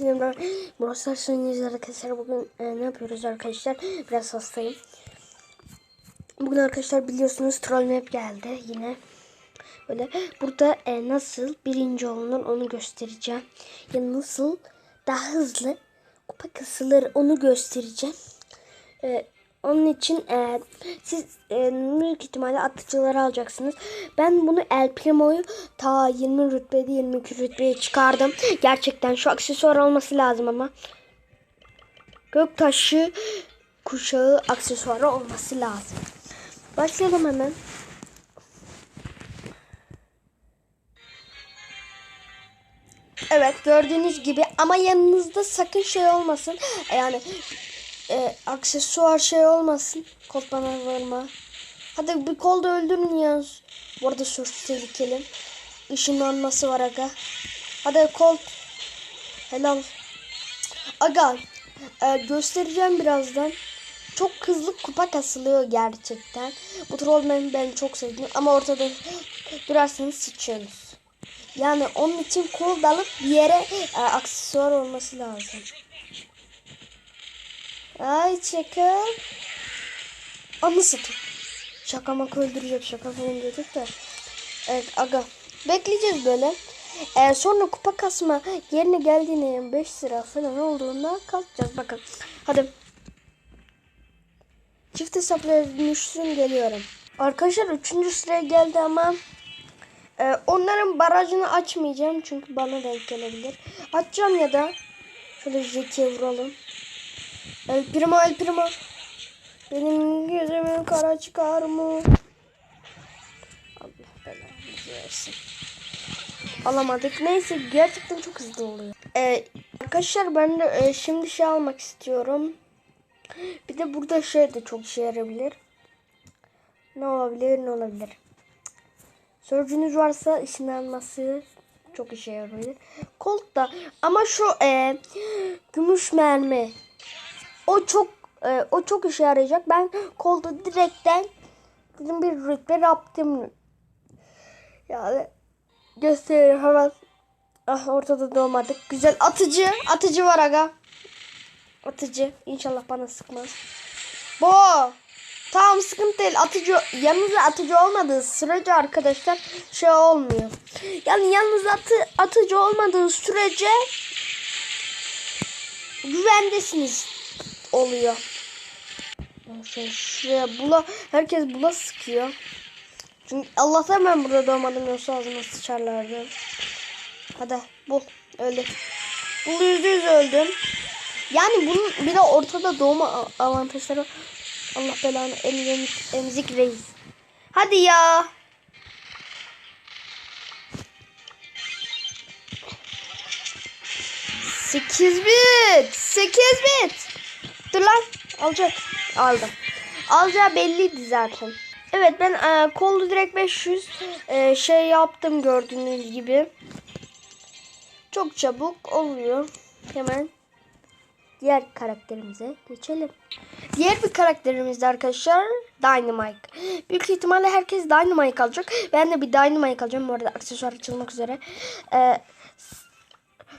Yine ben oynuyoruz arkadaşlar. Bugün e, ne yapıyoruz arkadaşlar? Biraz hastayım. Bugün arkadaşlar biliyorsunuz Troll Map geldi yine. Böyle burada e, nasıl birinci olunur onu göstereceğim. Ya nasıl daha hızlı kupa kasılır onu göstereceğim. E, onun için e, siz e, büyük ihtimalle atıcıları alacaksınız. Ben bunu El Primo'yu ta 20 rütbede 22 rütbeye çıkardım. Gerçekten şu aksesuar olması lazım ama. Göktaşı kuşağı aksesuarı olması lazım. Başlayalım hemen. Evet gördüğünüz gibi ama yanınızda sakın şey olmasın. Yani e, aksesuar şey olmasın. Kol bana vurma. Hadi bir kol da öldürün ya. Bu arada sürüş tehlikeli. Işınlanması var aga. Hadi kol. Helal. Aga e, göstereceğim birazdan. Çok hızlı kupa kasılıyor gerçekten. Bu trollman ben çok sevdim ama ortada durarsanız sıçıyorsunuz. Yani onun için kol dalıp bir yere e, aksesuar olması lazım. Ay şaka. Anı satın. Şaka maka öldürecek şaka falan dedik de. Evet aga. Bekleyeceğiz böyle. Ee, sonra kupa kasma yerine geldiğinde 5 lira falan olduğunda kalkacağız. Bakın. Hadi. Çift hesaplara dönüşsün geliyorum. Arkadaşlar 3. sıraya geldi ama e, onların barajını açmayacağım. Çünkü bana denk gelebilir. Açacağım ya da şöyle Jack'e vuralım. El Primo El Primo. Benim gözümü kara çıkar mı? Allah belanı versin. Alamadık. Neyse gerçekten çok hızlı oluyor. Ee, arkadaşlar ben de e, şimdi şey almak istiyorum. Bir de burada şey de çok işe yarayabilir. Ne olabilir ne olabilir. Sörcünüz varsa ışınlanması çok işe yarayabilir. Colt da ama şu e, gümüş mermi o çok e, o çok işe yarayacak. Ben kolda direkten bizim bir rütbe yaptım. Yani gösteriyorum hemen. Ah ortada doğmadık. Güzel atıcı. Atıcı var aga. Atıcı. İnşallah bana sıkmaz. Bu. Tamam sıkıntı değil. Atıcı yanınızda atıcı olmadığı sürece arkadaşlar şey olmuyor. Yani yanınızda atı, atıcı olmadığı sürece güvendesiniz oluyor. Şöyle şuraya bula herkes bula sıkıyor. Çünkü Allah'tan ben burada doğmadım yoksa ağzıma sıçarlardı. Hadi bul öldü. Bul yüzde yüz öldüm. Yani bunun bir de ortada doğma avantajları Allah belanı emzik, emzik reis. Hadi ya. Sekiz bit. Sekiz bit. Dur lan. Alacak. Aldım. Alacağı belliydi zaten. Evet ben e, kolu direkt 500 e, şey yaptım gördüğünüz gibi. Çok çabuk oluyor. Hemen diğer karakterimize geçelim. Diğer bir karakterimiz de arkadaşlar Dynamite. Büyük ihtimalle herkes Dynamite alacak. Ben de bir Dynamite alacağım. Bu arada aksesuar açılmak üzere. Ee,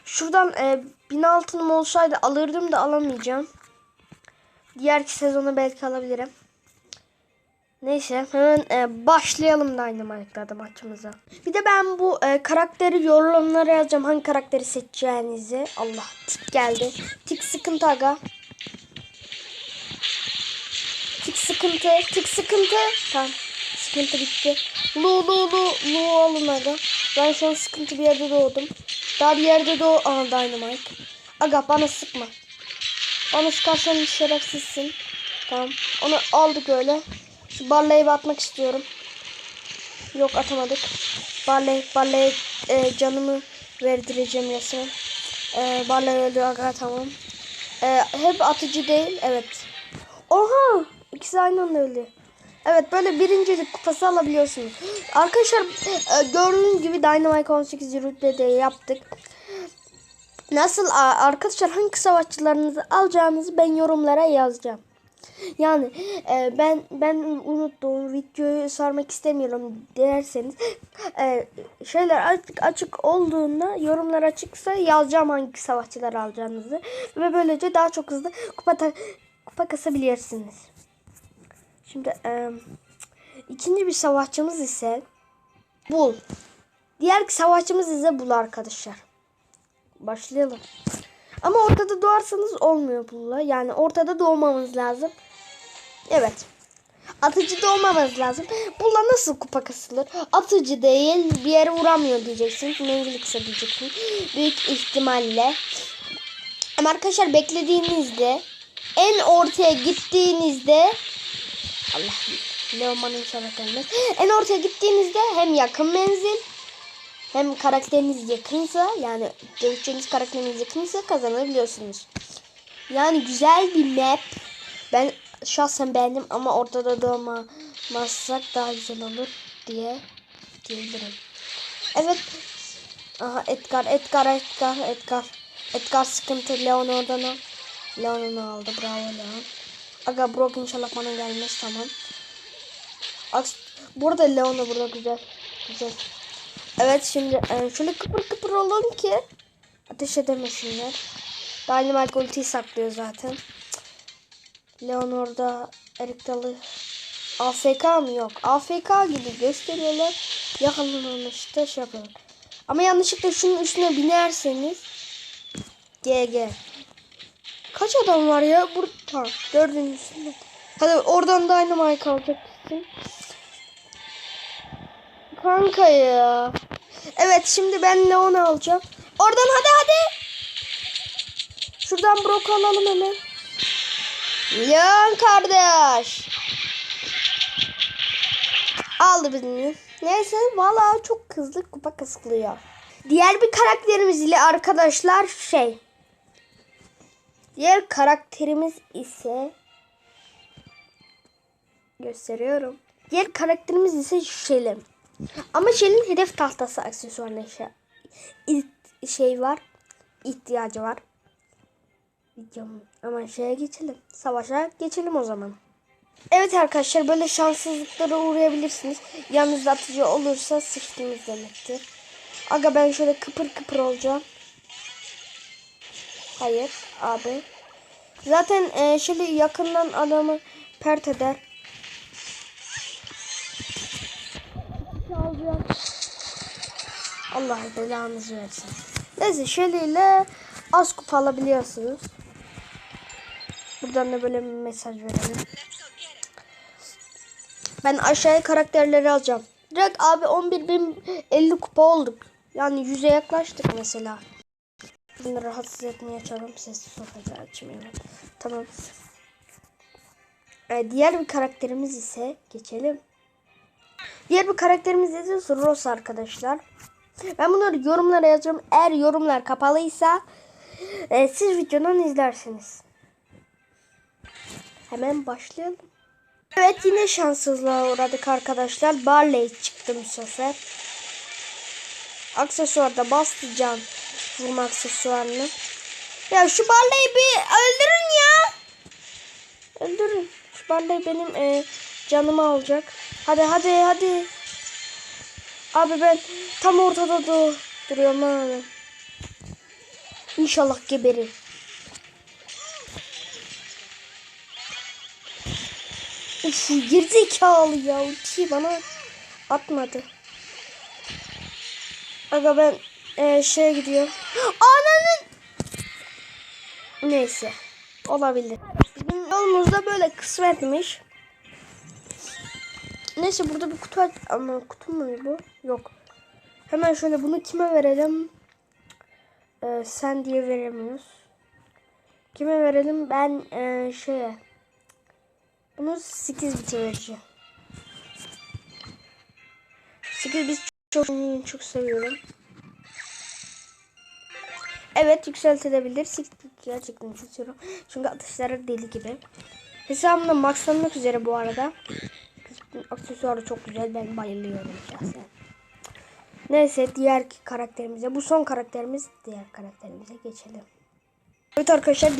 şuradan e, 1000 altınım olsaydı alırdım da alamayacağım. Diğer sezonu belki alabilirim. Neyse hemen e, başlayalım Dynamite'da maçımıza. Bir de ben bu e, karakteri yorumlara yazacağım. Hangi karakteri seçeceğinizi. Allah tik geldi. Tik sıkıntı aga. Tik sıkıntı. Tik sıkıntı. Tamam. Sıkıntı bitti. Lu lu lu lu alın aga. Ben şu an sıkıntı bir yerde doğdum. Daha bir yerde doğ... Aha Dynamite. Aga bana sıkma. Bana sıkarsan şerefsizsin. Tamam. Onu aldık öyle. Şu barlayı atmak istiyorum. Yok atamadık. Barley, barley e, canımı verdireceğim resmen. E, barley öldü aga tamam. E, hep atıcı değil. Evet. Oha! İkisi aynı anda öldü. Evet böyle birincilik kupası alabiliyorsunuz. Arkadaşlar e, gördüğünüz gibi Dynamite 18 rütbede yaptık. Nasıl arkadaşlar hangi savaşçılarınızı alacağınızı ben yorumlara yazacağım. Yani e, ben ben unuttum videoyu sarmak istemiyorum derseniz e, şeyler açık açık olduğunda yorumlar açıksa yazacağım hangi savaşçılar alacağınızı ve böylece daha çok hızlı kupa ta- kupa kasabilirsiniz. Şimdi e, ikinci bir savaşçımız ise Bul. Diğer savaşçımız ise Bul arkadaşlar. Başlayalım. Ama ortada doğarsanız olmuyor Bul'la. Yani ortada doğmamız lazım. Evet. Atıcı doğmamız lazım. Bul'la nasıl kupa kasılır? Atıcı değil bir yere vuramıyor diyeceksin. Menzili kısa diyeceksin. Büyük ihtimalle. Ama arkadaşlar beklediğinizde en ortaya gittiğinizde Allah Leoman'ın inşallah gelmez. En ortaya gittiğinizde hem yakın menzil hem karakteriniz yakınsa yani dövüşeceğiniz karakteriniz yakınsa kazanabiliyorsunuz. Yani güzel bir map. Ben şahsen beğendim ama ortada doğmazsak daha güzel olur diye diyebilirim. Evet. Aha Edgar, Edgar, Edgar, Edgar. Edgar sıkıntı. Leon oradan al. Leon onu aldı. Bravo Leon. Aga Brock inşallah bana gelmez tamam. Aks burada Leon da burada güzel. Güzel. Evet şimdi e, şöyle kıpır kıpır olalım ki ateş edemesinler. Dynamite ultiyi saklıyor zaten. Leon orada Erik Dalı AFK mı yok? AFK gibi gösteriyorlar. Yakalanmıştı şey yapıyorlar. Ama yanlışlıkla şunun üstüne binerseniz GG. Kaç adam var ya? Burada. Dördüncüsünde. Hadi oradan Dynamite alacaksın. Kanka ya. Evet şimdi ben Leon'u alacağım. Oradan hadi hadi. Şuradan Brock alalım hemen. Leon kardeş. Aldı birini. Neyse valla çok hızlı kupa kasılıyor. Diğer bir karakterimiz ile arkadaşlar şey. Diğer karakterimiz ise gösteriyorum. Diğer karakterimiz ise Shelly. Ama Shell'in hedef tahtası aksesuarına şey, şey var. ihtiyacı var. Ama şeye geçelim. Savaşa geçelim o zaman. Evet arkadaşlar böyle şanssızlıklara uğrayabilirsiniz. Yanınızda atıcı olursa sıçtınız demektir. Aga ben şöyle kıpır kıpır olacağım. Hayır abi. Zaten e, şöyle yakından adamı pert eder. Alacağım. Allah belanızı versin. Neyse şöyle az kupa alabiliyorsunuz. Buradan da böyle bir mesaj verelim. Ben aşağıya karakterleri alacağım. Direkt abi 11.050 kupa olduk. Yani 100'e yaklaştık mesela. Bunu rahatsız etmeye açalım. Sessiz sohbeti açmayalım. Tamam. Ee, diğer bir karakterimiz ise geçelim. Diğer bir karakterimiz ise Ross arkadaşlar. Ben bunları yorumlara yazacağım. Eğer yorumlar kapalıysa e, siz videodan izlersiniz. Hemen başlayalım. Evet yine şanssızlığa uğradık arkadaşlar. Barley çıktı bu sefer. Aksesuarda bastı can vurma aksesuarını. Ya şu Barley'i bir öldürün ya. Öldürün. Şu Barley benim e, canımı alacak. Hadi hadi hadi. Abi ben tam ortada dur duruyorum abi. İnşallah geberir. Uf gerizekalı ya. Ultiyi bana atmadı. Aga ben e, şeye gidiyorum. Ananın. Neyse. Olabilir. Bizim yolumuzda böyle kısmetmiş. Neyse burada bir kutu aç ama kutu mu bu? Yok. Hemen şöyle bunu kime verelim? Ee, sen diye veremiyoruz. Kime verelim? Ben ee, şeye. Bunu 8 bite vereceğim. 8 bit çok çok seviyorum. Evet yükseltilebilir. 8 bit gerçekten çok seviyorum. Çünkü atışları deli gibi. Hesabımda maxlanmak üzere bu arada. Aksesuarı çok güzel. Ben bayılıyorum şahsen. Neyse diğer karakterimize. Bu son karakterimiz. Diğer karakterimize geçelim. Evet arkadaşlar diğer